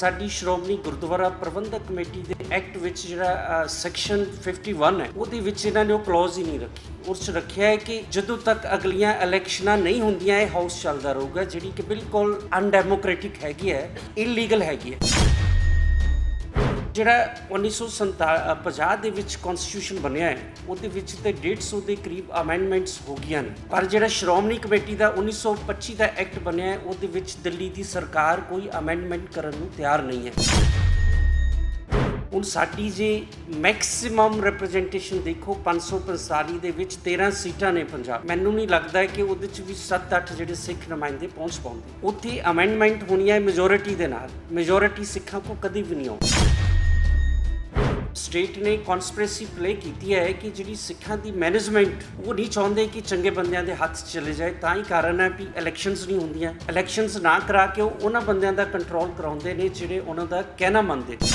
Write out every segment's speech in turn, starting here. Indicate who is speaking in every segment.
Speaker 1: ਸਾਡੀ ਸ਼੍ਰੋਮਣੀ ਗੁਰਦੁਆਰਾ ਪ੍ਰਬੰਧਕ ਕਮੇਟੀ ਦੇ ਐਕਟ ਵਿੱਚ ਜਿਹੜਾ ਸੈਕਸ਼ਨ 51 ਹੈ, ਉਹਦੇ ਵਿੱਚ ਇਹਨਾਂ ਨੇ ਉਹ ਕਲੌਜ਼ ਹੀ ਨਹੀਂ ਰੱਖੀ। ਉਸ 'ਚ ਰੱਖਿਆ ਹੈ ਕਿ ਜਦੋਂ ਤੱਕ ਅਗਲੀਆਂ ਇਲੈਕਸ਼ਨਾਂ ਨਹੀਂ ਹੁੰਦੀਆਂ, ਇਹ ਹਾਊਸ ਚੱਲਦਾ ਰਹੂਗਾ, ਜਿਹੜੀ ਕਿ ਬਿਲਕੁਲ ਅਨਡੈਮੋਕ੍ਰੈਟਿਕ ਹੈਗੀ ਹੈ ਇਲੀਗਲ ਹੈਗੀ ਹੈ। ਜਿਹੜਾ 1950 ਦੇ ਵਿੱਚ ਕਨਸਟੀਟਿਊਸ਼ਨ ਬਣਿਆ ਹੈ, ਉਹਦੇ ਵਿੱਚ ਤੇ 150 ਦੇ ਕਰੀਬ ਅਮੈਂਡਮੈਂਟਸ ਹੋ ਗਈਆਂ ਨੇ। ਪਰ ਜਿਹੜਾ ਸ਼੍ਰੋਮਣੀ ਕਮੇਟੀ ਦਾ 1925 ਦਾ ਐਕਟ ਬਣਿਆ ਹੈ, ਉਹਦੇ ਵਿੱਚ ਦਿੱਲੀ ਦੀ ਸਰਕਾਰ ਕੋਈ ਅਮੈਂਡਮੈਂਟ ਕਰਨ ਨੂੰ ਤਿਆਰ ਨਹੀਂ ਹੈ। ਹੁਣ ਸਾਡੀ ਜੇ ਮੈਕਸਿਮਮ ਰਿਪਰੈਜ਼ੈਂਟੇਸ਼ਨ ਦੇਖੋ 545 ਦੇ ਵਿੱਚ 13 ਸੀਟਾਂ ਨੇ ਪੰਜਾਬ। ਮੈਨੂੰ ਨਹੀਂ ਲੱਗਦਾ ਕਿ ਉਹਦੇ ਚ ਵੀ 7-8 ਜਿਹੜੇ ਸਿੱਖ ਨੁਮਾਇੰਦੇ ਪਹੁੰਚ ਪਾਉਂਦੇ। ਉੱਥੇ ਅਮੈਂਡਮੈਂਟ ਹੋਣੀ ਹੈ ਮੈਜੋਰਿਟੀ ਦੇ ਨਾਲ। ਮੈਜੋਰਿਟੀ ਸਿੱਖਾਂ ਕੋ ਕਦੀ ਵੀ ਨਹੀਂ ਆਉਂਦੀ। ਸਟੇਟ ਨੇ ਕਨਸਪੀਰੇਸੀ ਪਲੇ ਕੀਤੀ ਹੈ ਕਿ ਜਿਹੜੀ ਸਿੱਖਾਂ ਦੀ ਮੈਨੇਜਮੈਂਟ ਉਹ ਨਹੀਂ ਚਾਹੁੰਦੇ ਕਿ ਚੰਗੇ ਬੰਦਿਆਂ ਦੇ ਹੱਥ 'ਚ ਚਲੇ ਜਾਏ, ਤਾਂ ਹੀ ਕਾਰਨ ਹੈ ਵੀ ਇਲੈਕਸ਼ਨਸ ਨਹੀਂ ਹੁੰਦੀਆਂ। ਇਲੈਕਸ਼ਨਸ ਨਾ ਕਰਾ ਕੇ ਉਹ ਉਹਨਾਂ ਬੰਦਿਆਂ ਦਾ ਕੰਟਰੋਲ ਕਰਾਉਂਦੇ ਨੇ ਜਿਹੜੇ ਉਹਨਾਂ ਦਾ ਕਹਿਣਾ ਮੰਨਦੇ ਨੇ।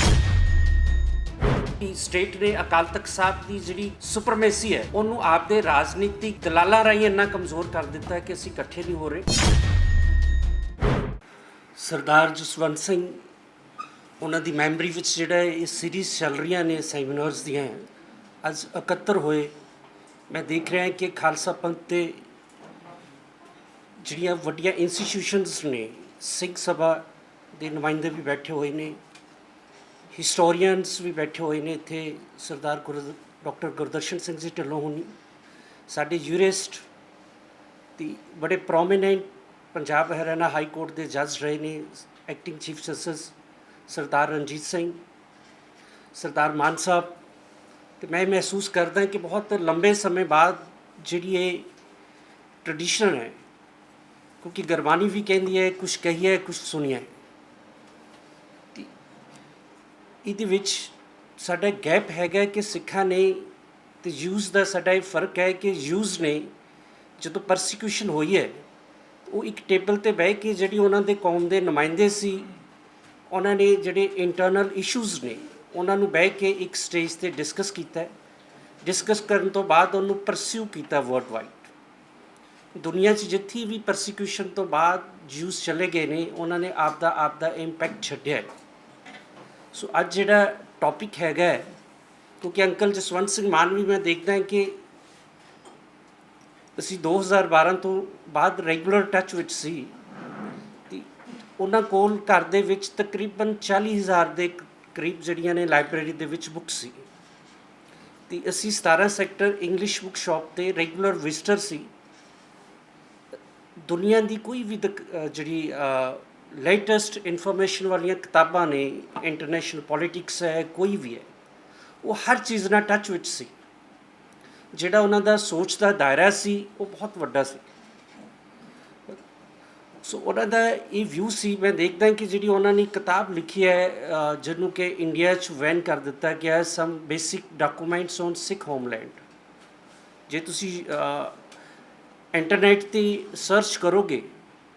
Speaker 1: ਕਿ ਸਟੇਟ ਨੇ ਅਕਾਲ ਤਖਤ ਸਾਹਿਬ ਦੀ ਜਿਹੜੀ ਸੁਪਰਮੇਸੀ ਹੈ, ਉਹਨੂੰ ਆਪਦੇ ਰਾਜਨੀਤਿਕ ਦਲਾਲਾਂ ਰਾਹੀਂ ਇੰਨਾ ਕਮਜ਼ੋਰ ਕਰ ਦਿੱਤਾ ਕਿ ਅਸੀਂ ਇਕੱਠੇ ਨਹੀਂ ਹੋ ਰਹੇ। ਸਰਦਾਰ ਜਸਵੰਤ ਸਿੰਘ ਉਹਨਾਂ ਦੀ ਮੈਮਰੀ ਵਿੱਚ ਜਿਹੜਾ ਇਹ ਸੀਰੀਜ਼ ਚੱਲ ਰਹੀਆਂ ਨੇ ਸੈਮੀਨਾਰਸ ਦੀਆਂ, ਅੱਜ 71 ਹੋਏ। ਮੈਂ ਦੇਖ ਰਿਹਾ ਕਿ ਖਾਲਸਾ ਪੰਥ ਤੇ ਜਿਹੜੀਆਂ ਵੱਡੀਆਂ ਇੰਸਟੀਟਿਊਸ਼ਨਸ ਨੇ ਸਿੱਖ ਸਭਾ ਦੇ ਨੁਮਾਇੰਦੇ ਵੀ ਬੈਠੇ ਹੋਏ ਨੇ ਹਿਸਟੋਰੀਅਨਸ ਵੀ ਬੈਠੇ ਹੋਏ ਨੇ ਇੱਥੇ, ਸਰਦਾਰ ਗੁਰ ਡਾਕਟਰ ਗੁਰਦਰਸ਼ਨ ਸਿੰਘ ਜੀ ਢਿੱਲੋਂ ਹੋਣੀ। ਸਾਡੇ ਯੂਰਿਸਟ ਦੀ ਬੜੇ prominent Punjab Haryana high court ਦੇ ਜੱਜ ਰਹੇ ਨੇ acting chief justice Sardar Ranjit Singh, Sardar Maan Sahib, ਤੇ ਮੈਂ ਮਹਿਸੂਸ ਕਰਦਾ ਕਿ ਬਹੁਤ ਲੰਬੇ ਸਮੇਂ ਬਾਅਦ ਜਿਹੜੀ ਇਹ ਟ੍ਰੈਡੀਸ਼ਨ ਹੈ, ਕਿਉਂਕਿ ਗਰਵਾਨੀ ਵੀ ਕਹਿੰਦੀ ਹੈ ਕੁਝ ਕਹੀਏ ਕੁਝ ਸੁਣੀਏ, ਤੇ ਇਹਦੇ ਵਿੱਚ ਸਾਡਾ ਗੈਪ ਹੈਗਾ ਕਿ ਸਿੱਖਾਂ ਨੇ ਤੇ ਯੂਜ਼ ਦਾ ਸਾਡਾ ਇਹ ਫ਼ਰਕ ਹੈ ਕਿ ਯੂਜ਼ ਨੇ ਜਦੋਂ ਪਰਸੀਕਿਊਸ਼ਨ ਹੋਈ ਹੈ, ਉਹ ਇੱਕ ਟੇਬਲ ਤੇ ਬਹਿ ਕੇ ਜਿਹੜੀ ਉਹਨਾਂ ਦੇ ਕੌਮ ਦੇ ਨੁਮਾਇੰਦੇ ਸੀ ਉਹਨਾਂ ਨੇ ਜਿਹੜੇ ਇੰਟਰਨਲ ਇਸ਼ੂਜ਼ ਨੇ, ਉਹਨਾਂ ਨੂੰ ਬਹਿ ਕੇ ਇੱਕ ਸਟੇਜ ਤੇ ਡਿਸਕਸ ਕੀਤਾ ਡਿਸਕਸ ਕਰਨ ਤੋਂ ਬਾਅਦ ਉਹਨੂੰ ਪਰਸਿਊ ਕੀਤਾ ਵਰਲਡ ਵਾਈਡ ਦੁਨੀਆ 'ਚ ਜਿੱਥੇ ਵੀ ਪਰਸੀਕਿਊਸ਼ਨ ਤੋਂ ਬਾਅਦ ਜੂਸ ਚਲੇ ਗਏ ਨੇ, ਉਹਨਾਂ ਨੇ ਆਪ ਦਾ ਆਪ ਦਾ ਇੰਪੈਕਟ ਛੱਡਿਆ ਸੋ ਅੱਜ ਜਿਹੜਾ ਟੌਪਿਕ ਹੈਗਾ ਕਿਉਂਕਿ ਅੰਕਲ ਜਸਵੰਤ ਸਿੰਘ ਮਾਨ ਵੀ ਮੈਂ ਦੇਖਦਾ ਕਿ ਅਸੀਂ 2012 ਤੋਂ ਬਾਅਦ ਰੈਗੂਲਰ ਟੱਚ ਵਿੱਚ ਸੀ। ਉਹਨਾਂ ਕੋਲ ਘਰ ਦੇ ਵਿੱਚ ਤਕਰੀਬਨ 40000 ਦੇ ਕਰੀਬ ਜਿਹੜੀਆਂ ਨੇ ਲਾਇਬ੍ਰੇਰੀ ਦੇ ਵਿੱਚ ਬੁੱਕਸ ਸੀ। ਤੇ ਅਸੀਂ 17 ਸੈਕਟਰ ਇੰਗਲਿਸ਼ ਬੁੱਕ ਸ਼ਾਪ ਤੇ ਰੈਗੂਲਰ ਵਿਜ਼ਟਰ ਸੀ। ਦੁਨੀਆ ਦੀ ਕੋਈ ਵੀ ਦਕ- ਜਿਹੜੀ ਲੇਟੈਸਟ ਇਨਫੋਰਮੇਸ਼ਨ ਵਾਲੀਆਂ ਕਿਤਾਬਾਂ ਨੇ ਇੰਟਰਨੈਸ਼ਨਲ ਪੋਲਿਟਿਕਸ ਹੈ, ਕੋਈ ਵੀ ਹੈ, ਉਹ ਹਰ ਚੀਜ਼ ਨਾਲ ਟੱਚ ਵਿੱਚ ਸੀ। ਜਿਹੜਾ ਉਹਨਾਂ ਦਾ ਸੋਚ ਦਾ ਦਾਇਰਾ ਸੀ, ਉਹ ਬਹੁਤ ਵੱਡਾ ਸੀ। ਸੋ ਉਹਨਾਂ ਦਾ ਇਹ ਵਿਊ ਸੀ ਮੈਂ ਦੇਖਦਾ ਕਿ ਜਿਹੜੀ ਉਹਨਾਂ ਨੇ ਕਿਤਾਬ ਲਿਖੀ ਹੈ ਜਿਹਨੂੰ ਕਿ ਇੰਡੀਆ 'ਚ ਵੈਨ ਕਰ ਦਿੱਤਾ ਗਿਆ some basic documents on Sikh homeland ਜੇ ਤੁਸੀਂ ਇੰਟਰਨੈਟ ਤੇ ਸਰਚ ਕਰੋਗੇ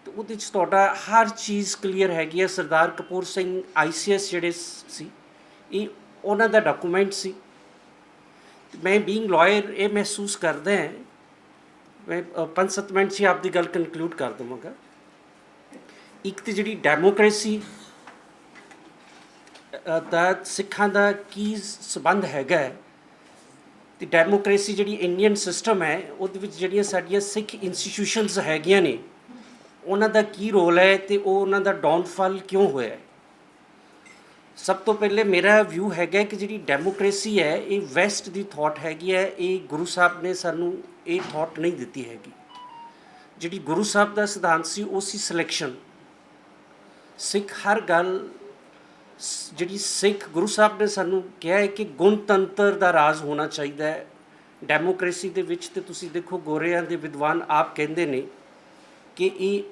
Speaker 1: ਤਾਂ ਉਹਦੇ 'ਚ ਤੁਹਾਡਾ ਹਰ ਚੀਜ਼ ਕਲੀਅਰ ਹੈਗੀ ਹੈ। ਸਰਦਾਰ ਕਪੂਰ ਸਿੰਘ ਆਈਸੀਐਸ ਜਿਹੜੇ ਸੀ ਇਹ ਉਹਨਾਂ ਦਾ ਡਾਕੂਮੈਂਟ ਸੀ। ਮੈਂ ਬੀਇੰਗ ਲਾਇਰ ਇਹ ਮਹਿਸੂਸ ਕਰਦਾ ਹਾਂ। ਮੈਂ ਅ, ਪੰਜ ਸੱਤ ਮਿੰਟ 'ਚ ਆਪ ਦੀ ਗੱਲ ਕਨਕਲੂਡ ਕਰ ਦਵਾਂਗਾ। ਇੱਕ ਤੇ ਜਿਹੜੀ ਡੈਮੋਕ੍ਰੇਸੀ ਦਾ ਸਿੱਖਾਂ ਦਾ ਕੀ ਸਬੰਧ ਹੈਗਾ ਹੈ, ਤੇ ਡੈਮੋਕ੍ਰੇਸੀ ਜਿਹੜੀ ਇੰਡੀਅਨ ਸਿਸਟਮ ਹੈ, ਉਹਦੇ ਵਿੱਚ ਜਿਹੜੀਆਂ ਸਾਡੀਆਂ ਸਿੱਖ ਇੰਸਟੀਟਿਊਸ਼ਨਸ ਹੈਗੀਆਂ ਨੇ, ਉਹਨਾਂ ਦਾ ਕੀ ਰੋਲ ਹੈ ਤੇ ਉਹ ਉਹਨਾਂ ਦਾ ਡਾਊਨਫਾਲ ਕਿਉਂ ਹੋਇਆ ਹੈ? ਸਭ ਤੋਂ ਪਹਿਲੇ ਮੇਰਾ ਵਿਊ ਹੈਗਾ ਕਿ ਜਿਹੜੀ ਡੈਮੋਕ੍ਰੇਸੀ ਹੈ, ਇਹ ਵੈਸਟ ਦੀ ਥਾਟ ਹੈਗੀ ਹੈ, ਇਹ ਗੁਰੂ ਸਾਹਿਬ ਨੇ ਸਾਨੂੰ ਇਹ ਥਾਟ ਨਹੀਂ ਦਿੱਤੀ ਹੈਗੀ। ਜਿਹੜੀ ਗੁਰੂ ਸਾਹਿਬ ਦਾ ਸਿਧਾਂਤ ਸੀ, ਉਹ ਸੀ ਸਿਲੈਕਸ਼ਨ ਸਿੱਖ ਹਰ ਗੱਲ ਜਿਹੜੀ ਸਿੱਖ ਗੁਰੂ ਸਾਹਿਬ ਨੇ ਸਾਨੂੰ ਕਿਹਾ ਹੈ ਕਿ ਗੁਣਤੰਤਰ ਦਾ ਰਾਜ ਹੋਣਾ ਚਾਹੀਦਾ ਹੈ। ਡੈਮੋਕ੍ਰੇਸੀ ਦੇ ਵਿੱਚ ਤੇ ਤੁਸੀਂ ਦੇਖੋ ਗੋਰਿਆਂ ਦੇ ਵਿਦਵਾਨ ਆਪ ਕਹਿੰਦੇ ਨੇ ਕਿ ਇਹ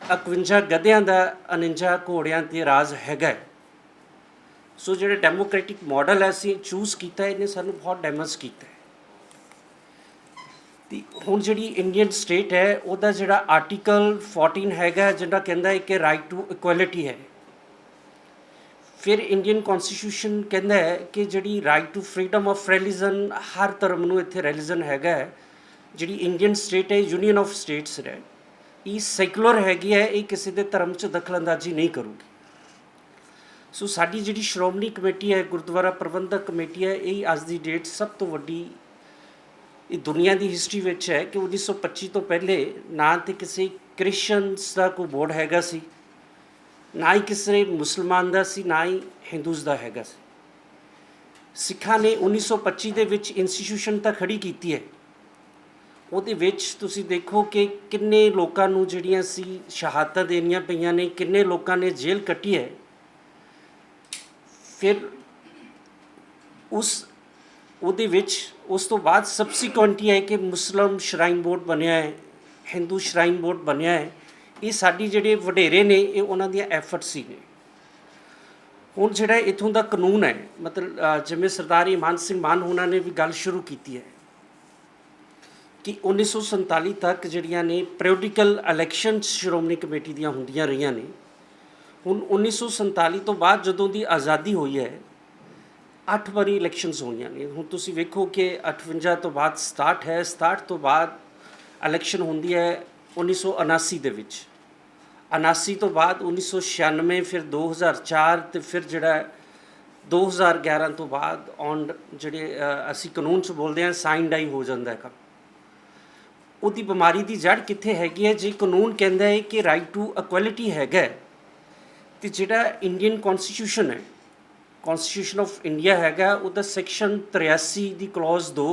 Speaker 1: 51 ਗਧਿਆਂ ਦਾ 49 ਘੋੜਿਆਂ ਤੇ ਰਾਜ ਹੈਗਾ ਸੋ ਜਿਹੜਾ ਡੈਮੋਕ੍ਰੈਟਿਕ ਮਾਡਲ ਹੈ, ਅਸੀਂ ਚੂਜ਼ ਕੀਤਾ, ਇਹਨੇ ਸਾਨੂੰ ਬਹੁਤ ਡੈਮੇਜ ਕੀਤਾ ਤੇ ਹੁਣ ਜਿਹੜੀ ਇੰਡੀਅਨ ਸਟੇਟ ਹੈ, ਉਹਦਾ ਜਿਹੜਾ ਆਰਟੀਕਲ 14 ਹੈਗਾ ਜਿਹੜਾ ਕਹਿੰਦਾ ਹੈ ਕਿ ਰਾਈਟ ਟੂ ਇਕੁਐਲਿਟੀ ਹੈ। ਫਿਰ ਇੰਡੀਅਨ ਕਨਸਟੀਟਿਊਸ਼ਨ ਕਹਿੰਦਾ ਹੈ ਕਿ ਜਿਹੜੀ right to freedom of religion ਹਰ ਧਰਮ ਨੂੰ ਇੱਥੇ ਰਿਲੀਜਨ ਹੈਗਾ ਹੈ। ਜਿਹੜੀ ਇੰਡੀਅਨ ਸਟੇਟ ਹੈ ਯੂਨੀਅਨ ਆਫ ਸਟੇਟਸ ਹੈ ਇਹ ਸੈਕੂਲਰ ਹੈਗੀ ਹੈ, ਇਹ ਕਿਸੇ ਦੇ ਧਰਮ 'ਚ ਦਖਲਅੰਦਾਜ਼ੀ ਨਹੀਂ ਕਰੂਗੀ। ਸੋ ਸਾਡੀ ਜਿਹੜੀ ਸ਼੍ਰੋਮਣੀ ਕਮੇਟੀ ਹੈ, ਗੁਰਦੁਆਰਾ ਪ੍ਰਬੰਧਕ ਕਮੇਟੀ ਹੈ, ਇਹ ਅੱਜ ਦੀ ਡੇਟ ਸਭ ਤੋਂ ਵੱਡੀ ਇਹ ਦੁਨੀਆ ਦੀ ਹਿਸਟਰੀ ਵਿੱਚ ਹੈ ਕਿ 1925 ਤੋਂ ਪਹਿਲੇ ਨਾ ਤੇ ਕਿਸੇ ਕ੍ਰਿਸਚੀਅਨਸ ਦਾ ਕੋਈ ਬੋਰਡ ਹੈਗਾ ਸੀ, ਨਾ ਹੀ ਕਿਸੇ ਮੁਸਲਮਾਨ ਦਾ ਸੀ, ਨਾ ਹੀ ਹਿੰਦੂਸ ਦਾ ਹੈਗਾ ਸੀ। ਸਿੱਖਾਂ ਨੇ 1925 ਦੇ ਵਿੱਚ ਇੰਸਟੀਟਿਊਸ਼ਨ ਤਾਂ ਖੜੀ ਕੀਤੀ ਹੈ। ਉਹਦੇ ਵਿੱਚ ਤੁਸੀਂ ਦੇਖੋ ਕਿ ਕਿੰਨੇ ਲੋਕਾਂ ਨੂੰ ਜਿਹੜੀਆਂ ਸੀ ਸ਼ਹਾਦਤਾਂ ਦੇਣੀਆਂ ਪਈਆਂ ਨੇ, ਕਿੰਨੇ ਲੋਕਾਂ ਨੇ ਜੇਲ੍ਹ ਕੱਟੀ ਹੈ। ਫਿਰ ਉਸ ਉਹਦੇ ਵਿੱਚ ਉਸ ਤੋਂ ਬਾਅਦ ਸਬਸੀਕੁਐਂਟਲੀ ਹੈ ਕਿ ਮੁਸਲਮ ਸ਼ਰਾਈਨ ਬੋਰਡ ਬਣਿਆ ਹੈ ਹਿੰਦੂ ਸ਼ਰਾਈਨ ਬੋਰਡ ਬਣਿਆ ਹੈ। ਇਹ ਸਾਡੀ ਜਿਹੜੇ ਵਡੇਰੇ ਨੇ, ਇਹ ਉਹਨਾਂ ਦੀਆਂ ਐਫਰਟਸ ਸੀ ਨੇ। ਹੁਣ ਜਿਹੜਾ ਇਥੋਂ ਦਾ ਕਾਨੂੰਨ ਹੈ, ਮਤਲਬ ਜਿਵੇਂ ਸਰਦਾਰ ਇਮਾਨ ਸਿੰਘ ਮਾਨ ਉਹਨਾਂ ਨੇ ਵੀ ਗੱਲ ਸ਼ੁਰੂ ਕੀਤੀ ਹੈ ਕਿ 1947 ਤੱਕ ਜਿਹੜੀਆਂ ਨੇ ਪੀਰੀਓਡਿਕਲ ਇਲੈਕਸ਼ਨਸ ਸ਼੍ਰੋਮਣੀ ਕਮੇਟੀ ਦੀਆਂ ਹੁੰਦੀਆਂ ਰਹੀਆਂ ਨੇ। ਹੁਣ 1947 ਤੋਂ ਬਾਅਦ ਜਦੋਂ ਦੀ ਆਜ਼ਾਦੀ ਹੋਈ ਹੈ ਅੱਠ ਵਾਰੀ ਇਲੈਕਸ਼ਨਸ ਹੋਈਆਂ ਨੇ। ਹੁਣ ਤੁਸੀਂ ਵੇਖੋ ਕਿ 58 ਤੋਂ ਬਾਅਦ ਸਟਾਰਟ ਹੈ ਸਟਾਰਟ ਤੋਂ ਬਾਅਦ ਇਲੈਕਸ਼ਨ ਹੁੰਦੀ ਹੈ 1979 ਦੇ ਵਿੱਚ। 79 ਤੋਂ ਬਾਅਦ 1996 ਫਿਰ 2004 ਤੇ ਫਿਰ ਜਿਹੜਾ ਹੈ 2011 ਤੋਂ ਬਾਅਦ ਔਨ ਜਿਹੜੇ ਅਸੀਂ ਕਾਨੂੰਨ 'ਚ ਬੋਲਦੇ ਹਾਂ ਸਾਈਨ ਡਾਈ ਹੋ ਜਾਂਦਾ ਹੈ ਉਹਦੀ ਬਿਮਾਰੀ ਦੀ ਜੜ ਕਿੱਥੇ ਹੈਗੀ ਹੈ? ਜੇ ਕਾਨੂੰਨ ਕਹਿੰਦਾ ਹੈ ਕਿ ਰਾਈਟ ਟੂ ਇਕੁਐਲਿਟੀ ਹੈਗਾ ਹੈ, ਤੇ ਜਿਹੜਾ ਇੰਡੀਅਨ ਕਨਸਟੀਟਿਊਸ਼ਨ ਹੈ ਕਨਸਟੀਟਿਊਸ਼ਨ ਆਫ ਇੰਡੀਆ ਹੈਗਾ, ਉਹਦਾ ਸੈਕਸ਼ਨ 83 ਦੀ ਕਲੌਜ਼ 2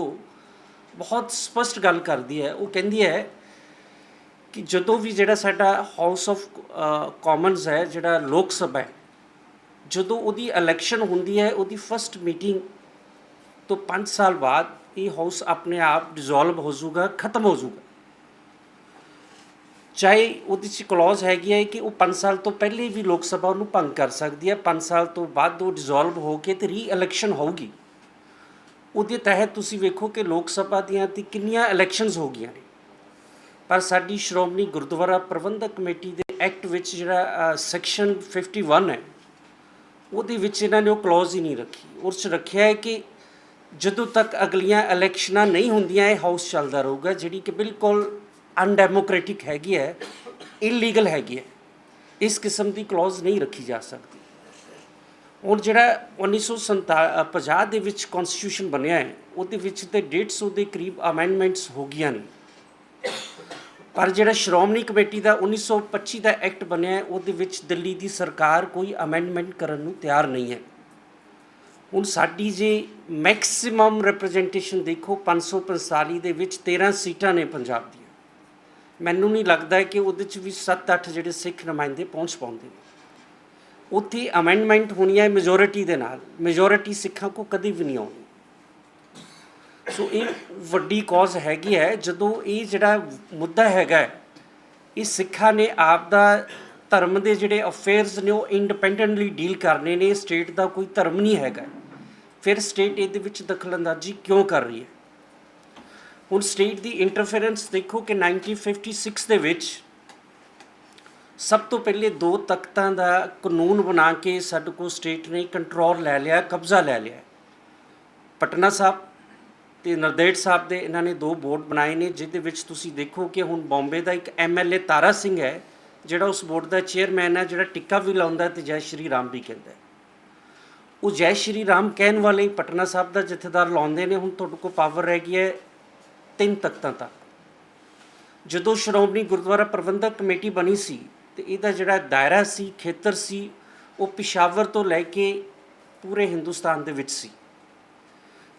Speaker 1: ਬਹੁਤ ਸਪਸ਼ਟ ਗੱਲ ਕਰਦੀ ਹੈ। ਉਹ ਕਹਿੰਦੀ ਹੈ ਕਿ ਜਦੋਂ ਵੀ ਜਿਹੜਾ ਸਾਡਾ ਹਾਊਸ ਆਫ ਕਾਮਨਸ ਹੈ, ਜਿਹੜਾ ਲੋਕ ਸਭਾ ਹੈ, ਜਦੋਂ ਉਹਦੀ ਇਲੈਕਸ਼ਨ ਹੁੰਦੀ ਹੈ, ਉਹਦੀ ਫਰਸਟ ਮੀਟਿੰਗ ਤੋਂ 5 ਸਾਲ ਬਾਅਦ ਇਹ ਹਾਊਸ ਆਪਣੇ ਆਪ ਡਿਸੋਲਵ ਹੋ ਜਾਊਗਾ, ਖਤਮ ਹੋ ਜਾਊਗਾ। ਚਾਹੇ ਉਹਦੇ ਚ ਕਲੌਜ਼ ਹੈਗੀ ਹੈ ਕਿ ਉਹ 5 ਸਾਲ ਤੋਂ ਪਹਿਲੇ ਵੀ ਲੋਕ ਸਭਾ ਉਹਨੂੰ ਭੰਗ ਕਰ ਸਕਦੀ ਹੈ 5 ਸਾਲ ਤੋਂ ਬਾਅਦ ਉਹ ਡਿਸੋਲਵ ਹੋ ਕੇ ਤੇ ਰੀ ਇਲੈਕਸ਼ਨ ਹੋਊਗੀ। ਉਹਦੇ ਤਹਿਤ ਤੁਸੀਂ ਵੇਖੋ ਕਿ ਲੋਕ ਸਭਾ ਦੀਆਂ ਤੇ ਕਿੰਨੀਆਂ ਇਲੈਕਸ਼ਨਸ ਹੋ ਗਈਆਂ ਨੇ। ਪਰ ਸਾਡੀ ਸ਼੍ਰੋਮਣੀ ਗੁਰਦੁਆਰਾ ਪ੍ਰਬੰਧਕ ਕਮੇਟੀ ਦੇ ਐਕਟ ਵਿੱਚ ਜਿਹੜਾ ਸੈਕਸ਼ਨ 51 ਹੈ, ਉਹਦੇ ਵਿੱਚ ਇਹਨਾਂ ਨੇ ਉਹ ਕਲੌਜ਼ ਹੀ ਨਹੀਂ ਰੱਖੀ। ਉਸ 'ਚ ਰੱਖਿਆ ਹੈ ਕਿ ਜਦੋਂ ਤੱਕ ਅਗਲੀਆਂ ਇਲੈਕਸ਼ਨਾਂ ਨਹੀਂ ਹੁੰਦੀਆਂ, ਇਹ ਹਾਊਸ ਚੱਲਦਾ ਰਹੂਗਾ, ਜਿਹੜੀ ਕਿ ਬਿਲਕੁਲ ਅਨਡੈਮੋਕ੍ਰੈਟਿਕ ਹੈਗੀ ਹੈ ਇਲੀਗਲ ਹੈਗੀ ਹੈ। ਇਸ ਕਿਸਮ ਦੀ ਕਲੌਜ਼ ਨਹੀਂ ਰੱਖੀ ਜਾ ਸਕਦੀ। ਹੁਣ ਜਿਹੜਾ 1950 ਦੇ ਵਿੱਚ ਕਨਸਟੀਟਿਊਸ਼ਨ ਬਣਿਆ ਹੈ, ਉਹਦੇ ਵਿੱਚ ਤੇ 150 ਦੇ ਕਰੀਬ ਅਮੈਂਡਮੈਂਟਸ ਹੋ ਗਈਆਂ ਨੇ। ਪਰ ਜਿਹੜਾ ਸ਼੍ਰੋਮਣੀ ਕਮੇਟੀ ਦਾ 1925 ਦਾ ਐਕਟ ਬਣਿਆ ਹੈ, ਉਹਦੇ ਵਿੱਚ ਦਿੱਲੀ ਦੀ ਸਰਕਾਰ ਕੋਈ ਅਮੈਂਡਮੈਂਟ ਕਰਨ ਨੂੰ ਤਿਆਰ ਨਹੀਂ ਹੈ। ਹੁਣ ਸਾਡੀ ਜੇ ਮੈਕਸਿਮਮ ਰਿਪਰੈਜ਼ੈਂਟੇਸ਼ਨ ਦੇਖੋ 545 ਦੇ ਵਿੱਚ 13 ਸੀਟਾਂ ਨੇ ਪੰਜਾਬ ਦੀ ਮੈਨੂੰ ਨਹੀਂ ਲੱਗਦਾ ਕਿ ਉਹਦੇ ਚ ਵੀ 7-8 ਜਿਹੜੇ ਸਿੱਖ ਨੁਮਾਇੰਦੇ ਪਹੁੰਚ ਪਾਉਂਦੇ ਨੇ। ਉੱਥੇ ਅਮੈਂਡਮੈਂਟ ਹੋਣੀ ਹੈ ਮੈਜੋਰਿਟੀ ਦੇ ਨਾਲ। ਮੈਜੋਰਿਟੀ ਸਿੱਖਾਂ ਕੋ ਕਦੀ ਵੀ ਨਹੀਂ ਆਉਣੀ। ਸੋ ਇਹ ਵੱਡੀ ਕੌਜ਼ ਹੈਗੀ ਹੈ। ਜਦੋਂ ਇਹ ਜਿਹੜਾ ਮੁੱਦਾ ਹੈਗਾ ਇਹ ਸਿੱਖਾਂ ਨੇ ਆਪ ਦਾ ਧਰਮ ਦੇ ਜਿਹੜੇ ਅਫੇਅਰਸ ਨੇ, ਉਹ ਇੰਡੀਪੈਂਡੈਂਟਲੀ ਡੀਲ ਕਰਨੇ ਨੇ। ਸਟੇਟ ਦਾ ਕੋਈ ਧਰਮ ਨਹੀਂ ਹੈਗਾ। ਫਿਰ ਸਟੇਟ ਇਹਦੇ ਵਿੱਚ ਦਖਲਅੰਦਾਜ਼ੀ ਕਿਉਂ ਕਰ ਰਹੀ ਹੈ? ਹੁਣ ਸਟੇਟ ਦੀ ਇੰਟਰਫੇਰੈਂਸ ਦੇਖੋ ਕਿ 1956 ਦੇ ਵਿੱਚ ਸਭ ਤੋਂ ਪਹਿਲੇ ਦੋ ਤਖਤਾਂ ਦਾ ਕਾਨੂੰਨ ਬਣਾ ਕੇ ਸਾਡੇ ਕੋਲ ਸਟੇਟ ਨੇ ਕੰਟਰੋਲ ਲੈ ਲਿਆ, ਕਬਜ਼ਾ ਲੈ ਲਿਆ। ਪਟਨਾ ਸਾਹਿਬ ਤੇ ਨਰਦੇੜ ਸਾਹਿਬ ਦੇ ਇਹਨਾਂ ਨੇ ਦੋ ਬੋਰਡ ਬਣਾਏ ਨੇ, ਜਿਹਦੇ ਵਿੱਚ ਤੁਸੀਂ ਦੇਖੋ ਕਿ ਹੁਣ ਬੰਬੇ ਦਾ ਇੱਕ ਐਮਐਲਏ ਤਾਰਾ ਸਿੰਘ ਹੈ, ਜਿਹੜਾ ਉਸ ਬੋਰਡ ਦਾ ਚੇਅਰਮੈਨ ਹੈ, ਜਿਹੜਾ ਟਿੱਕਾ ਵੀ ਲਾਉਂਦਾ ਤੇ ਜੈ ਸ਼੍ਰੀ ਰਾਮ ਵੀ ਕਹਿੰਦਾ ਉਹ ਜੈ ਸ਼੍ਰੀ ਰਾਮ ਕਹਿਣ ਵਾਲੇ ਪਟਨਾ ਸਾਹਿਬ ਦਾ ਜਥੇਦਾਰ ਲਾਉਂਦੇ ਨੇ, ਹੁਣ ਤੁਹਾਡੇ ਕੋਲ ਪਾਵਰ ਰਹਿ ਗਈ ਹੈ ਤਿੰਨ ਤਖਤਾਂ ਤੱਕ। ਜਦੋਂ ਸ਼੍ਰੋਮਣੀ ਗੁਰਦੁਆਰਾ ਪ੍ਰਬੰਧਕ ਕਮੇਟੀ ਬਣੀ ਸੀ ਤੇ ਇਹਦਾ ਜਿਹੜਾ ਦਾਇਰਾ ਸੀ, ਖੇਤਰ ਸੀ, ਉਹ ਪਿਸ਼ਾਵਰ ਤੋਂ ਲੈ ਕੇ ਪੂਰੇ ਹਿੰਦੁਸਤਾਨ ਦੇ ਵਿੱਚ ਸੀ।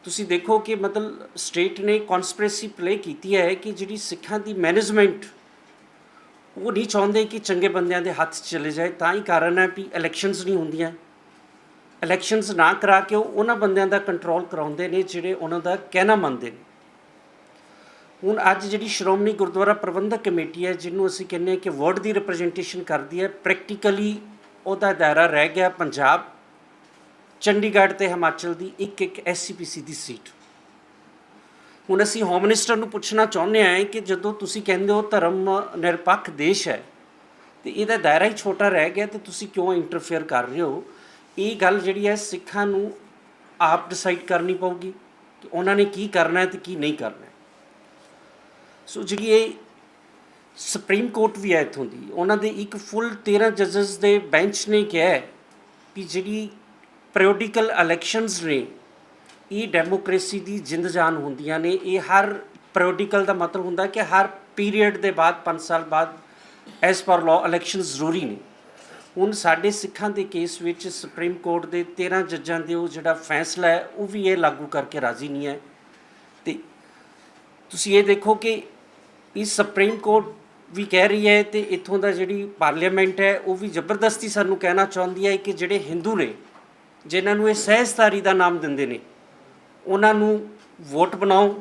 Speaker 1: ਤੁਸੀਂ ਦੇਖੋ ਕਿ ਮਤਲਬ ਸਟੇਟ ਨੇ ਕਨਸਪੀਰੇਸੀ ਪਲੇ ਕੀਤੀ ਹੈ ਕਿ ਜਿਹੜੀ ਸਿੱਖਾਂ ਦੀ ਮੈਨੇਜਮੈਂਟ, ਉਹ ਨਹੀਂ ਚਾਹੁੰਦੇ ਕਿ ਚੰਗੇ ਬੰਦਿਆਂ ਦੇ ਹੱਥ ਚਲੇ ਜਾਏ, ਤਾਂ ਹੀ ਕਾਰਨ ਹੈ ਵੀ ਇਲੈਕਸ਼ਨਸ ਨਹੀਂ ਹੁੰਦੀਆਂ। ਇਲੈਕਸ਼ਨਸ ਨਾ ਕਰਾ ਕੇ ਉਹ ਉਹਨਾਂ ਬੰਦਿਆਂ ਦਾ ਕੰਟਰੋਲ ਕਰਾਉਂਦੇ ਨੇ ਜਿਹੜੇ ਉਹਨਾਂ ਦਾ ਕਹਿਣਾ ਮੰਨਦੇ ਨੇ। ਹੁਣ ਅੱਜ ਜਿਹੜੀ ਸ਼੍ਰੋਮਣੀ ਗੁਰਦੁਆਰਾ ਪ੍ਰਬੰਧਕ ਕਮੇਟੀ ਹੈ, ਜਿਹਨੂੰ ਅਸੀਂ ਕਹਿੰਦੇ ਹਾਂ ਕਿ ਵਰਡ ਦੀ ਰਿਪਰੈਜ਼ੈਂਟੇਸ਼ਨ ਕਰਦੀ ਹੈ ਪ੍ਰੈਕਟੀਕਲੀ ਉਹਦਾ ਦਾਇਰਾ ਰਹਿ ਗਿਆ ਪੰਜਾਬ, ਚੰਡੀਗੜ੍ਹ ਤੇ ਹਿਮਾਚਲ ਦੀ ਇੱਕ ਇੱਕ ਐਸਸੀਪੀਸੀ ਦੀ ਸੀਟ ਹੁਣ ਅਸੀਂ ਹੋਮ ਮਿਨਿਸਟਰ ਨੂੰ ਪੁੱਛਣਾ ਚਾਹੁੰਦੇ ਹਾਂ ਕਿ ਜਦੋਂ ਤੁਸੀਂ ਕਹਿੰਦੇ ਹੋ ਧਰਮ ਨਿਰਪੱਖ ਦੇਸ਼ ਹੈ, ਤੇ ਇਹਦਾ ਦਾਇਰਾ ਹੀ ਛੋਟਾ ਰਹਿ ਗਿਆ, ਤੇ ਤੁਸੀਂ ਕਿਉਂ ਇੰਟਰਫੇਅਰ ਕਰ ਰਹੇ ਹੋ? ਇਹ ਗੱਲ ਜਿਹੜੀ ਹੈ, ਸਿੱਖਾਂ ਨੂੰ ਆਪ ਡਿਸਾਈਡ ਕਰਨੀ ਪਊਗੀ ਕਿ ਉਹਨਾਂ ਨੇ ਕੀ ਕਰਨਾ ਹੈ ਤੇ ਕੀ ਨਹੀਂ ਕਰਨਾ ਸੋ ਜਿਹੜੀ ਇਹ ਸੁਪਰੀਮ ਕੋਰਟ ਵੀ ਹੈ ਇੱਥੋਂ ਦੀ, ਉਹਨਾਂ ਦੇ ਇੱਕ ਫੁੱਲ 13 ਜੱਜਸ ਦੇ ਬੈਂਚ ਨੇ ਕਿਹਾ ਹੈ ਕਿ ਜਿਹੜੀ ਪੀਰੀਓਡੀਕਲ ਇਲੈਕਸ਼ਨਸ ਨੇ, ਇਹ ਡੈਮੋਕ੍ਰੇਸੀ ਦੀ ਜਿੰਦ ਜਾਨ ਹੁੰਦੀਆਂ ਨੇ। ਇਹ ਹਰ ਪੀਰੀਓਡੀਕਲ ਦਾ ਮਤਲਬ ਹੁੰਦਾ ਕਿ ਹਰ ਪੀਰੀਅਡ ਦੇ ਬਾਅਦ 5 ਸਾਲ ਬਾਅਦ ਐਸ ਪਰ ਲਾਅ ਇਲੈਕਸ਼ਨ ਜ਼ਰੂਰੀ ਨੇ। ਹੁਣ ਸਾਡੇ ਸਿੱਖਾਂ ਦੇ ਕੇਸ ਵਿੱਚ ਸੁਪਰੀਮ ਕੋਰਟ ਦੇ 13 ਜੱਜਾਂ ਦੇ ਉਹ ਜਿਹੜਾ ਫੈਸਲਾ ਹੈ, ਉਹ ਵੀ ਇਹ ਲਾਗੂ ਕਰਕੇ ਰਾਜ਼ੀ ਨਹੀਂ ਹੈ। ਤੇ ਤੁਸੀਂ ਇਹ ਦੇਖੋ ਕਿ ਇਹ ਸੁਪਰੀਮ ਕੋਰਟ ਵੀ ਕਹਿ ਰਹੀ ਹੈ ਤੇ ਇੱਥੋਂ ਦਾ ਜਿਹੜੀ ਪਾਰਲੀਮੈਂਟ ਹੈ, ਉਹ ਵੀ ਜ਼ਬਰਦਸਤੀ ਸਾਨੂੰ ਕਹਿਣਾ ਚਾਹੁੰਦੀ ਹੈ ਕਿ ਜਿਹੜੇ ਹਿੰਦੂ ਨੇ, ਜਿਨ੍ਹਾਂ ਨੂੰ ਇਹ ਸਹਿਜਤਾਰੀ ਦਾ ਨਾਮ ਦਿੰਦੇ ਨੇ, ਉਹਨਾਂ ਨੂੰ ਵੋਟ ਬਣਾਓ,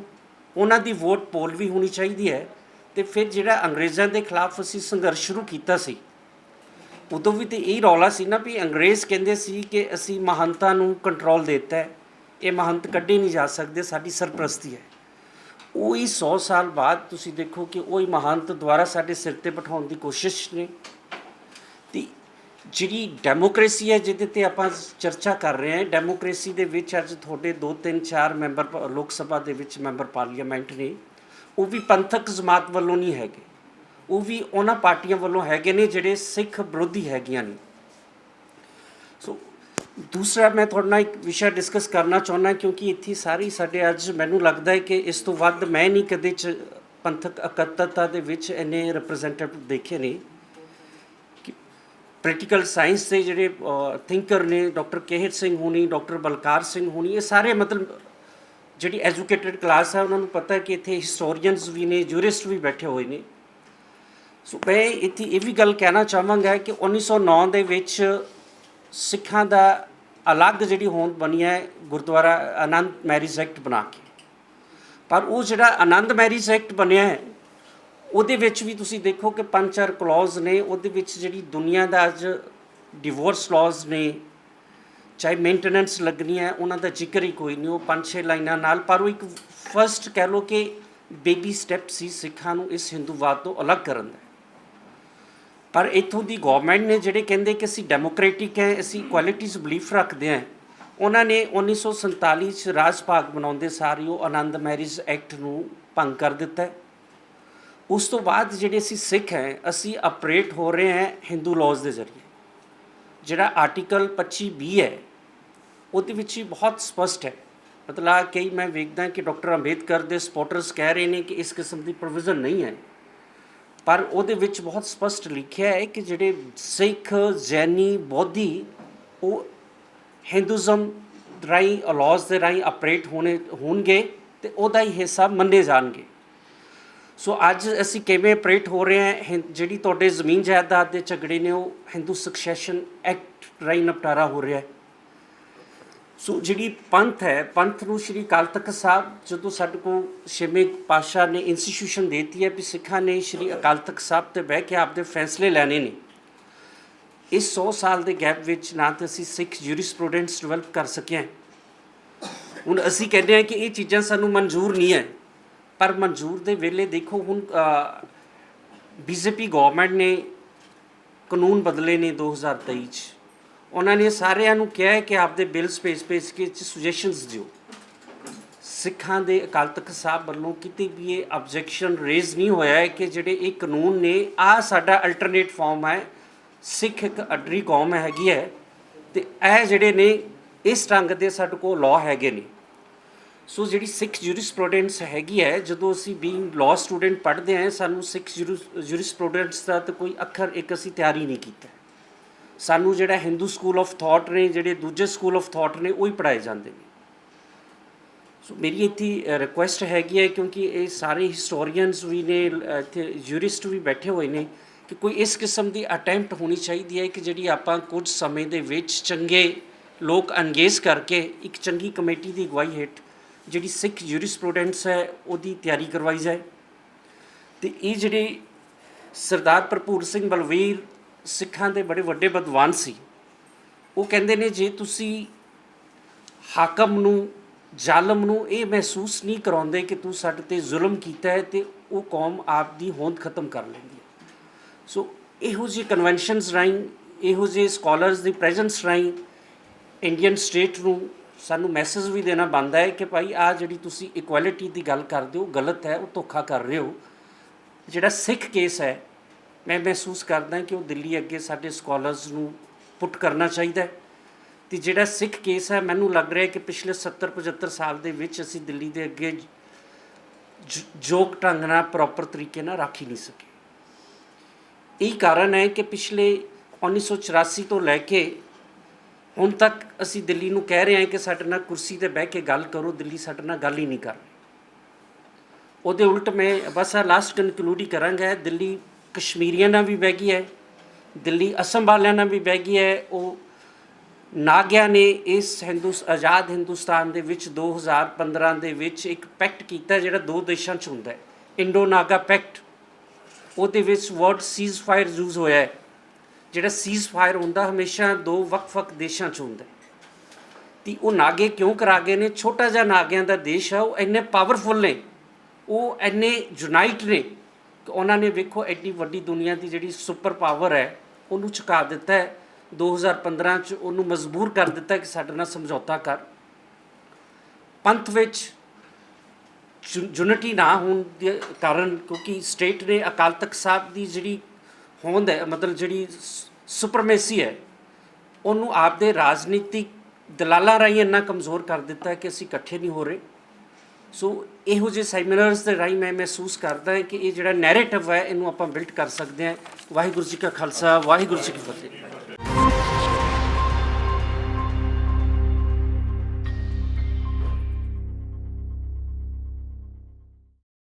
Speaker 1: ਉਹਨਾਂ ਦੀ ਵੋਟ ਪੋਲ ਵੀ ਹੋਣੀ ਚਾਹੀਦੀ ਹੈ ਤੇ ਫਿਰ ਜਿਹੜਾ ਅੰਗਰੇਜ਼ਾਂ ਦੇ ਖਿਲਾਫ ਅਸੀਂ ਸੰਘਰਸ਼ ਸ਼ੁਰੂ ਕੀਤਾ ਸੀ, ਉਦੋਂ ਵੀ ਤੇ ਇਹ ਰੌਲਾ ਸੀ ਨਾ ਵੀ ਅੰਗਰੇਜ਼ ਕਹਿੰਦੇ ਸੀ ਕਿ ਅਸੀਂ ਮਹੰਤਾਂ ਨੂੰ ਕੰਟਰੋਲ ਦਿੱਤਾ ਹੈ, ਇਹ ਮਹੰਤ ਕੱਢੇ ਨਹੀਂ ਜਾ ਸਕਦੇ, ਸਾਡੀ ਸਰਪ੍ਰਸਤੀ ਹੈ। ਉਹੀ ਹੀ 100 ਸਾਲ ਬਾਅਦ ਤੁਸੀਂ ਦੇਖੋ ਕਿ ਉਹੀ ਹੀ ਮਹੰਤ ਦੁਆਰਾ ਸਾਡੇ ਸਿਰ ਤੇ ਬਿਠਾਉਣ ਦੀ ਕੋਸ਼ਿਸ਼ ਨੇ। ਤੇ ਜਿਹੜੀ ਡੈਮੋਕ੍ਰੇਸੀ ਹੈ, ਜਿਹਦੇ ਤੇ ਆਪਾਂ ਚਰਚਾ ਕਰ ਰਹੇ ਹਾਂ, ਡੈਮੋਕ੍ਰੇਸੀ ਦੇ ਵਿੱਚ ਅੱਜ ਤੁਹਾਡੇ 2 3 4 ਮੈਂਬਰ ਲੋਕ ਸਭਾ ਦੇ ਵਿੱਚ ਮੈਂਬਰ ਪਾਰਲੀਮੈਂਟ ਨੇ। ਉਹ ਵੀ ਪੰਥਕ ਜਮਾਤ ਵੱਲੋਂ ਨਹੀਂ ਹੈਗੇ। ਉਹ ਵੀ ਉਹਨਾਂ ਪਾਰਟੀਆਂ ਵੱਲੋਂ ਹੈਗੇ ਨੇ, ਜਿਹੜੇ ਸਿੱਖ ਵਿਰੋਧੀ ਹੈਗੀਆਂ ਨੇ। ਸੋ ਦੂਸਰਾ ਮੈਂ ਤੁਹਾਡੇ ਨਾਲ ਇੱਕ ਵਿਸ਼ਾ ਡਿਸਕਸ ਕਰਨਾ ਚਾਹੁੰਦਾ, ਕਿਉਂਕਿ ਇੱਥੇ ਸਾਰੀ ਸਾਡੇ ਅੱਜ ਮੈਨੂੰ ਲੱਗਦਾ ਹੈ ਕਿ ਇਸ ਤੋਂ ਵੱਧ ਮੈਂ ਨਹੀਂ ਕਦੇ ਚ ਪੰਥਕ ਇਕੱਤਰਤਾ ਦੇ ਵਿੱਚ ਇੰਨੇ ਰਿਪਰੈਜ਼ੈਂਟੇਟਿਵ ਦੇਖੇ ਨੇ। ਪ੍ਰੈਕਟੀਕਲ ਸਾਇੰਸ ਦੇ ਜਿਹੜੇ ਥਿੰਕਰ ਨੇ ਡਾਕਟਰ ਕੇਹਰ ਸਿੰਘ ਹੋਣੀ ਡਾਕਟਰ ਬਲਕਾਰ ਸਿੰਘ ਹੋਣੀ, ਇਹ ਸਾਰੇ ਮਤਲਬ ਜਿਹੜੀ ਐਜੂਕੇਟਿਡ ਕਲਾਸ ਹੈ ਉਹਨਾਂ ਨੂੰ ਪਤਾ ਹੈ ਕਿ ਇੱਥੇ ਹਿਸਟੋਰੀਅਨਸ ਵੀ ਨੇ ਜੂਰਿਸਟ ਵੀ ਬੈਠੇ ਹੋਏ ਨੇ। ਸੋ ਮੈਂ ਇੱਥੇ ਇਹ ਵੀ ਗੱਲ ਕਹਿਣਾ ਚਾਹਾਂਗਾ ਕਿ 1909 ਦੇ ਵਿੱਚ ਸਿੱਖਾਂ ਦਾ ਅਲੱਗ ਜਿਹੜੀ ਹੋਂਦ ਬਣੀ ਹੈ ਗੁਰਦੁਆਰਾ ਆਨੰਦ ਮੈਰਿਜ ਐਕਟ ਬਣਾ ਕੇ। ਪਰ ਉਹ ਜਿਹੜਾ ਆਨੰਦ ਮੈਰਿਜ ਐਕਟ ਬਣਿਆ ਹੈ, ਉਹਦੇ ਵਿੱਚ ਵੀ ਤੁਸੀਂ ਦੇਖੋ ਕਿ ਪੰਜ ਚਾਰ ਕਲੌਜ਼ ਨੇ, ਉਹਦੇ ਵਿੱਚ ਜਿਹੜੀ ਦੁਨੀਆ ਦਾ ਅੱਜ ਡਿਵੋਰਸ ਲਾਜ਼ ਨੇ, ਚਾਹੇ ਮੇਨਟੇਨੈਂਸ ਲੱਗਣੀ ਹੈ, ਉਹਨਾਂ ਦਾ ਜ਼ਿਕਰ ਹੀ ਕੋਈ ਨਹੀਂ, ਉਹ ਪੰਜ ਛੇ ਲਾਈਨਾਂ ਨਾਲ, ਪਰ ਉਹ ਇੱਕ ਫਰਸਟ ਕਹਿ ਲਓ ਕਿ ਬੇਬੀ ਸਟੈਪ ਸੀ ਸਿੱਖਾਂ ਨੂੰ ਇਸ ਹਿੰਦੂਵਾਦ ਤੋਂ ਅਲੱਗ ਕਰਨ ਦਾ। ਪਰ ਇਥੋਂ ਦੀ ਗਵਰਨਮੈਂਟ ਨੇ ਜਿਹੜੇ ਕਹਿੰਦੇ ਕਿ ਅਸੀਂ ਡੈਮੋਕ੍ਰੈਟਿਕ ਹੈ, ਅਸੀਂ ਕੁਆਲਿਟੀਜ਼ ਬਲੀਫ ਰੱਖਦੇ ਹਾਂ, ਉਹਨਾਂ ਨੇ 1947 ਚ ਰਾਜ ਭਾਗ ਬਣਾਉਂਦੇ ਸਾਰੀ ਉਹ ਆਨੰਦ ਮੈਰਿਜ ਐਕਟ ਨੂੰ ਭੰਗ ਕਰ ਦਿੱਤਾ ਉਸ ਤੋਂ ਬਾਅਦ ਜਿਹੜੇ ਅਸੀਂ ਸਿੱਖ ਹੈ, ਅਸੀਂ ਆਪਰੇਟ ਹੋ ਰਹੇ ਹਾਂ ਹਿੰਦੂ ਲਾਜ਼ ਦੇ ਜ਼ਰੀਏ। ਜਿਹੜਾ ਆਰਟੀਕਲ 25 ਬੀ ਹੈ, ਉਹਦੇ ਵਿੱਚ ਹੀ ਬਹੁਤ ਸਪਸ਼ਟ ਹੈ। ਮਤਲਬ ਕਈ ਮੈਂ ਵੇਖਦਾ ਕਿ ਡਾਕਟਰ ਅੰਬੇਦਕਰ ਦੇ ਸਪੋਰਟਰਸ ਕਹਿ ਰਹੇ ਨੇ ਕਿ ਇਸ ਕਿਸਮ ਦੀ ਪ੍ਰੋਵੀਜ਼ਨ ਨਹੀਂ ਹੈ। ਪਰ ਉਹਦੇ ਵਿੱਚ ਬਹੁਤ ਸਪਸ਼ਟ ਲਿਖਿਆ ਹੈ ਕਿ ਜਿਹੜੇ ਸਿੱਖ, ਜੈਨੀ, ਬੋਧੀ, ਉਹ ਹਿੰਦੂਜ਼ਮ ਰਾਈ ਅਲੌਸ ਦੇ ਰਾਈ ਆਪਰੇਟ ਹੋਣੇ, ਹੋਣਗੇ ਤੇ ਉਹਦਾ ਹੀ ਹਿੱਸਾ ਮੰਨੇ ਜਾਣਗੇ। ਸੋ ਅੱਜ ਅਸੀਂ ਕਿਵੇਂ ਆਪਰੇਟ ਹੋ ਰਹੇ ਹਾਂ, ਹਿੰ- ਜਿਹੜੀ ਤੁਹਾਡੇ ਜ਼ਮੀਨ ਜਾਇਦਾਦ ਦੇ ਝਗੜੇ ਨੇ, ਉਹ ਹਿੰਦੂ ਸਕਸੈਸ਼ਨ ਐਕਟ ਰਾਈ ਨਿਪਟਾਰਾ ਹੋ ਰਿਹਾ ਹੈ। ਸੋ ਜਿਹੜੀ ਪੰਥ ਹੈ, ਪੰਥ ਨੂੰ ਸ਼੍ਰੀ ਅਕਾਲ ਤਖਤ ਸਾਹਿਬ ਜਦੋਂ ਸਾਡੇ ਕੋਲ ਛੇਵੇਂ ਪਾਤਸ਼ਾਹ ਨੇ ਇੰਸਟੀਟਿਊਸ਼ਨ ਦੇਤੀ ਹੈ ਵੀ ਸਿੱਖਾਂ ਨੇ ਸ਼੍ਰੀ ਅਕਾਲ ਤਖਤ ਸਾਹਿਬ ਤੇ ਬਹਿ ਕੇ ਆਪਦੇ ਫੈਸਲੇ ਲੈਣੇ ਨੇ। ਇਸ 100 ਸਾਲ ਦੇ ਗੈਪ ਵਿੱਚ ਨਾ ਤਾਂ ਅਸੀਂ ਸਿੱਖ ਜੂਰਿਸਪ੍ਰੂਡੈਂਸ ਡਿਵੈਲਪ ਕਰ ਸਕਿਆ ਹੁਣ ਅਸੀਂ ਕਹਿੰਦੇ ਹਾਂ ਕਿ ਇਹ ਚੀਜ਼ਾਂ ਸਾਨੂੰ ਮਨਜ਼ੂਰ ਨਹੀਂ ਹੈ। ਪਰ ਮਨਜ਼ੂਰ ਦੇ ਵੇਲੇ ਦੇਖੋ ਹੁਣ ਬੀਜੇਪੀ ਗਵਰਨਮੈਂਟ ਨੇ ਕਾਨੂੰਨ ਬਦਲੇ ਨੇ 2023 ਚ। ਉਹਨਾਂ ਨੇ ਸਾਰਿਆਂ ਨੂੰ ਕਿਹਾ ਹੈ ਕਿ ਆਪਦੇ ਬਿੱਲਸ ਪੇਸ਼ ਪੇਸ਼ ਕੇ ਸੁਜੈਸ਼ਨਸ ਦਿਓ। ਸਿੱਖਾਂ ਦੇ ਅਕਾਲ ਤਖਤ ਸਾਹਿਬ ਵੱਲੋਂ ਕਿਤੇ ਵੀ ਇਹ ਆਬਜੈਕਸ਼ਨ ਰੇਜ਼ ਨਹੀਂ ਹੋਇਆ ਹੈ ਕਿ ਜਿਹੜੇ ਇਹ ਕਾਨੂੰਨ ਨੇ ਆ ਸਾਡਾ ਅਲਟਰਨੇਟ ਫਾਰਮ ਹੈ। ਸਿੱਖ ਇੱਕ ਅਡਰੀ ਕੌਮ ਹੈਗੀ ਹੈ ਤੇ ਇਹ ਜਿਹੜੇ ਨੇ, ਇਸ ਢੰਗ ਦੇ ਸਾਡੇ ਕੋਲ ਲਾਅ ਹੈਗੇ ਨੇ। ਸੋ ਜਿਹੜੀ ਸਿੱਖ ਜੂਰਿਸਪ੍ਰੂਡੈਂਸ ਹੈਗੀ ਹੈ, ਜਦੋਂ ਅਸੀਂ ਬੀਇੰਗ ਲਾਅ ਸਟੂਡੈਂਟ ਪੜ੍ਹਦੇ ਹਾਂ, ਸਾਨੂੰ ਸਿੱਖ ਜੂਰਿਸਪ੍ਰੂਡੈਂਸ ਦਾ ਤਾਂ ਕੋਈ ਅੱਖਰ ਇੱਕ ਅਸੀਂ ਤਿਆਰੀ ਨਹੀਂ ਕੀਤਾ। ਸਾਨੂੰ ਜਿਹੜਾ ਹਿੰਦੂ ਸਕੂਲ ਆਫ ਥਾਟ ਨੇ, ਜਿਹੜੇ ਦੂਜੇ ਸਕੂਲ ਆਫ ਥਾਟ ਨੇ, ਉਹ ਹੀ ਪੜਾਏ ਜਾਂਦੇ ਨੇ। ਸੋ ਮੇਰੀ ਇੱਥੇ ਰਿਕੁਐਸਟ ਹੈਗੀ ਹੈ ਕਿਉਂਕਿ ਇਹ ਸਾਰੇ ਹਿਸਟੋਰੀਅਨਸ ਵੀ ਨੇ ਇੱਥੇ ਜੂਰਿਸਟ ਵੀ ਬੈਠੇ ਹੋਏ ਨੇ ਕਿ ਕੋਈ ਇਸ ਕਿਸਮ ਦੀ ਅਟੈਂਪਟ ਹੋਣੀ ਚਾਹੀਦੀ ਹੈ ਕਿ ਜਿਹੜੀ ਆਪਾਂ ਕੁਝ ਸਮੇਂ ਦੇ ਵਿੱਚ ਚੰਗੇ ਲੋਕ ਅੰਗੇਜ ਕਰਕੇ ਇੱਕ ਚੰਗੀ ਕਮੇਟੀ ਦੀ ਅਗਵਾਈ ਹੇਠ ਜਿਹੜੀ ਸਿੱਖ ਜੂਰਿਸਪ੍ਰੂਡੈਂਸ ਹੈ, ਉਹਦੀ ਤਿਆਰੀ ਕਰਵਾਈ ਜਾਏ। ਤੇ ਇਹ ਜਿਹੜੇ ਸਰਦਾਰ ਭਰਪੂਰ ਸਿੰਘ ਬਲਵੀਰ ਸਿੱਖਾਂ ਦੇ ਬੜੇ ਵੱਡੇ ਵਿਦਵਾਨ ਸੀ। ਉਹ ਕਹਿੰਦੇ ਨੇ, ਜੇ ਤੁਸੀਂ ਹਾਕਮ ਨੂੰ, ਜ਼ਾਲਮ ਨੂੰ ਇਹ ਮਹਿਸੂਸ ਨਹੀਂ ਕਰਾਉਂਦੇ ਕਿ ਤੂੰ ਸਾਡੇ ਤੇ ਜ਼ੁਲਮ ਕੀਤਾ ਹੈ, ਤੇ ਉਹ ਕੌਮ ਆਪ ਦੀ ਹੋਂਦ ਖਤਮ ਕਰ ਲੈਂਦੀ ਹੈ। ਸੋ ਇਹੋ ਜਿਹੇ ਕਨਵੈਨਸ਼ਨਸ ਰਾਹੀਂ, ਇਹੋ ਜਿਹੇ ਸਕਾਲਰਸ ਦੀ ਪ੍ਰੈਜ਼ੈਂਸ ਰਾਹੀਂ ਇੰਡੀਅਨ ਸਟੇਟ ਨੂੰ ਸਾਨੂੰ ਮੈਸੇਜ ਵੀ ਦੇਣਾ ਬਣਦਾ ਹੈ ਕਿ ਭਾਈ ਆ ਜਿਹੜੀ ਤੁਸੀਂ ਇਕੁਐਲਿਟੀ ਦੀ ਗੱਲ ਕਰਦੇ ਹੋ, ਗਲਤ ਹੈ, ਉਹ ਧੋਖਾ ਕਰ ਰਹੇ ਹੋ। ਜਿਹੜਾ ਸਿੱਖ ਕੇਸ ਹੈ ਮੈਂ ਮਹਿਸੂਸ ਕਰਦਾ ਕਿ ਉਹ ਦਿੱਲੀ ਅੱਗੇ ਸਾਡੇ ਸਕਾਲਰਸ ਨੂੰ ਪੁੱਟ ਕਰਨਾ ਚਾਹੀਦਾ ਹੈ। ਤੇ ਜਿਹੜਾ ਸਿੱਖ ਕੇਸ ਹੈ, ਮੈਨੂੰ ਲੱਗ ਰਿਹਾ ਕਿ ਪਿਛਲੇ 70 75 ਸਾਲ ਦੇ ਵਿੱਚ ਅਸੀਂ ਦਿੱਲੀ ਦੇ ਅੱਗੇ ਜ- ਯੋਗ ਢੰਗ ਨਾਲ ਪ੍ਰੋਪਰ ਤਰੀਕੇ ਨਾਲ ਰੱਖ ਹੀ ਨਹੀਂ ਸਕੇ। ਇਹ ਕਾਰਨ ਹੈ ਕਿ ਪਿਛਲੇ 1984 ਤੋਂ ਲੈ ਕੇ ਹੁਣ ਤੱਕ ਅਸੀਂ ਦਿੱਲੀ ਨੂੰ ਕਹਿ ਰਹੇ ਹਾਂ ਕਿ ਸਾਡੇ ਨਾਲ ਕੁਰਸੀ ਤੇ ਬਹਿ ਕੇ ਗੱਲ ਕਰੋ, ਦਿੱਲੀ ਸਾਡੇ ਨਾਲ ਗੱਲ ਹੀ ਨਹੀਂ ਕਰ ਰਹੀ। ਉਹਦੇ ਉਲਟ ਮੈਂ ਬਸ ਆ ਲਾਸਟ ਕਨਕਲੂਡ ਹੀ ਕਰਾਂਗਾ, ਦਿੱਲੀ ਕਸ਼ਮੀਰੀਆਂ ਨਾਲ ਵੀ ਬਹਿ ਗਈ ਹੈ, ਦਿੱਲੀ ਅਸਮ ਵਾਲਿਆਂ ਨਾਲ ਵੀ ਬਹਿ ਗਈ ਹੈ, ਉਹ ਨਾਗਿਆ ਨੇ ਇਸ ਹਿੰਦੂਸ, ਆਜ਼ਾਦ ਹਿੰਦੁਸਤਾਨ ਦੇ ਵਿੱਚ 2015 ਦੇ ਵਿੱਚ ਇੱਕ ਪੈਕਟ ਕੀਤਾ ਜਿਹੜਾ ਦੋ ਦੇਸ਼ਾਂ 'ਚ ਹੁੰਦਾ ਹੈ, ਇੰਡੋ ਨਾਗਾ ਪੈਕਟ। ਉਹਦੇ ਵਿੱਚ ਵਰਡ ਸੀਜ਼ ਫਾਇਰ ਯੂਜ਼ ਹੋਇਆ ਹੈ, ਜਿਹੜਾ ਸੀਜ਼ ਫਾਇਰ ਹੁੰਦਾ ਹਮੇਸ਼ਾ ਦੋ ਵੱਖ-ਵੱਖ ਦੇਸ਼ਾਂ 'ਚ ਹੁੰਦਾ ਹੈ। ਉਹ ਨਾਗੇ ਕਿਉਂ ਕਰਾ ਗਏ ਨੇ? ਛੋਟਾ ਜਿਹਾ ਨਾਗਿਆਂ ਦਾ ਦੇਸ਼ ਆ ਉਹ ਇੰਨੇ ਪਾਵਰਫੁਲ ਨੇ, ਉਹ ਇੰਨੇ ਯੂਨਾਈਟ ਨੇ ਉਹਨਾਂ ਨੇ ਵੇਖੋ ਐਡੀ ਵੱਡੀ ਦੁਨੀਆ ਦੀ ਜਿਹੜੀ ਸੁਪਰ ਪਾਵਰ ਹੈ, ਉਹਨੂੰ ਝੁਕਾ ਦਿੱਤਾ ਹੈ। 2015 ਚ ਉਹਨੂੰ ਮਜਬੂਰ ਕਰ ਦਿੱਤਾ ਕਿ ਸਾਡੇ ਨਾਲ ਸਮਝੌਤਾ ਕਰ। ਪੰਥ ਵਿੱਚ ਯੂਨਿਟੀ ਨਾ ਹੋਣ ਦੇ ਕਾਰਨ ਕਿਉਂਕਿ ਸਟੇਟ ਨੇ ਅਕਾਲ ਤਖਤ ਸਾਹਿਬ ਦੀ ਜਿਹੜੀ ਹੋਂਦ ਹੈ, ਮਤਲਬ ਜਿਹੜੀ ਸੁਪਰਮੇਸੀ ਹੈ, ਉਹਨੂੰ ਆਪਦੇ ਰਾਜਨੀਤਿਕ ਦਲਾਲਾਂ ਰਾਹੀਂ ਇੰਨਾ ਕਮਜ਼ੋਰ ਕਰ ਦਿੱਤਾ ਕਿ ਅਸੀਂ ਇਕੱਠੇ ਨਹੀਂ ਹੋ ਰਹੇ। ਸੋ ਇਹੋ ਜਿਹੇ ਸੈਮੀਨਾਰਸ ਦੇ ਰਾਹੀਂ ਮੈਂ ਮਹਿਸੂਸ ਕਰਦਾ ਹਾਂ ਕਿ ਇਹ ਜਿਹੜਾ ਨੈਰੇਟਿਵ ਹੈ, ਇਹਨੂੰ ਆਪਾਂ ਬਿਲਡ ਕਰ ਸਕਦੇ ਹਾਂ। ਵਾਹਿਗੁਰੂ ਜੀ ਕਾ ਖਾਲਸਾ, ਵਾਹਿਗੁਰੂ ਜੀ ਕੀ ਫਤਿਹ।